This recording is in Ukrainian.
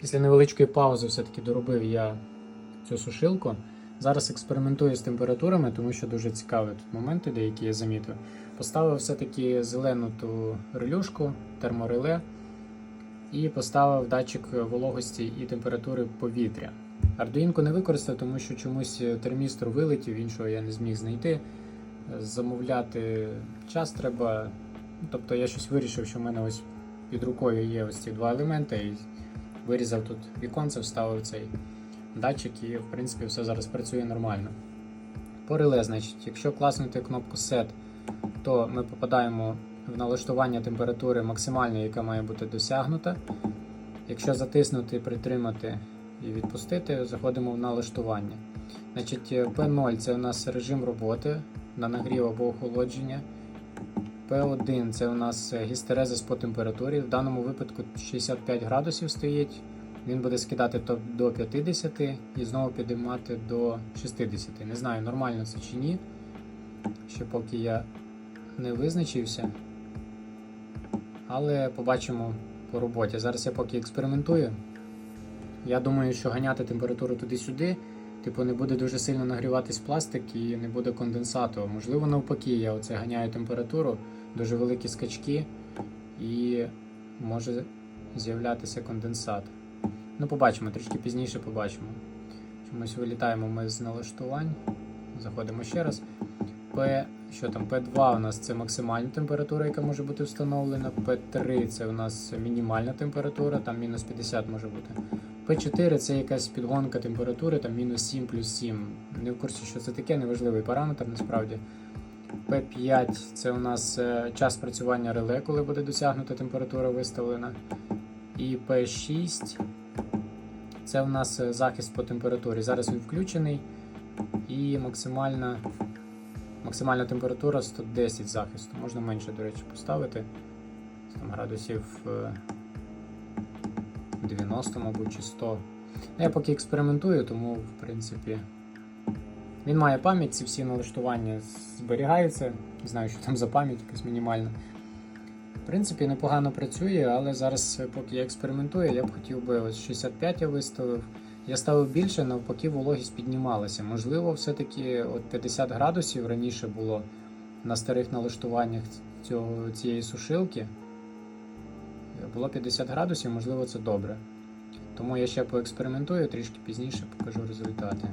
Після невеличкої паузи все-таки доробив я цю сушилку. Зараз експериментую з температурами, тому що дуже цікаві тут моменти, деякі я замітив. Поставив все-таки зелену ту релюшку, термореле, і поставив датчик вологості і температури повітря. Ардуїнку не використав, тому що чомусь термістр вилетів, іншого я не зміг знайти. Замовляти час треба. Тобто я щось вирішив, що в мене ось під рукою є ось ці два елементи. Вирізав тут віконце, вставив цей датчик і в принципі все зараз працює нормально. По реле, значить, якщо класнути кнопку Set, то ми попадаємо в налаштування температури максимальної, яка має бути досягнута. Якщо затиснути, притримати і відпустити, заходимо в налаштування. Значить, P0 це у нас режим роботи на нагрів або охолодження. P1 це у нас гістерезис по температурі. В даному випадку 65 градусів стоїть. Він буде скидати до 50 і знову підіймати до 60. Не знаю, нормально це чи ні. Ще поки я не визначився. Але побачимо по роботі. Зараз я поки експериментую. Я думаю, що ганяти температуру туди-сюди, типу, не буде дуже сильно нагріватись пластик і не буде конденсату. Можливо, навпаки, я оце ганяю температуру, дуже великі скачки, і може з'являтися конденсат. Ну, побачимо, трішки пізніше побачимо. Чомусь вилітаємо ми з налаштувань. Заходимо ще раз. P, що там, P2 у нас це максимальна температура, яка може бути встановлена. P3 це у нас мінімальна температура, там мінус 50 може бути. P4 це якась підгонка температури, там мінус 7 плюс 7. Не в курсі, що це таке, неважливий параметр насправді. P5 це у нас е, час спрацювання реле, коли буде досягнута температура виставлена. І P6 це у нас е, захист по температурі. Зараз він включений. І максимальна, максимальна температура 110 захисту. Можна менше, до речі, поставити. Там градусів е, 90, мабуть, чи 100. Ну, Я поки експериментую, тому в принципі. Він має пам'ять, ці всі налаштування зберігаються. Не знаю, що там за пам'ять, якась мінімальна. В принципі, непогано працює, але зараз, е, поки я експериментую, я б хотів би ось 65 я виставив. Я ставив більше, навпаки, вологість піднімалася. Можливо, все-таки от 50 градусів раніше було на старих налаштуваннях цього, цієї сушилки. Було 50 градусів, можливо, це добре. Тому я ще поекспериментую, трішки пізніше покажу результати.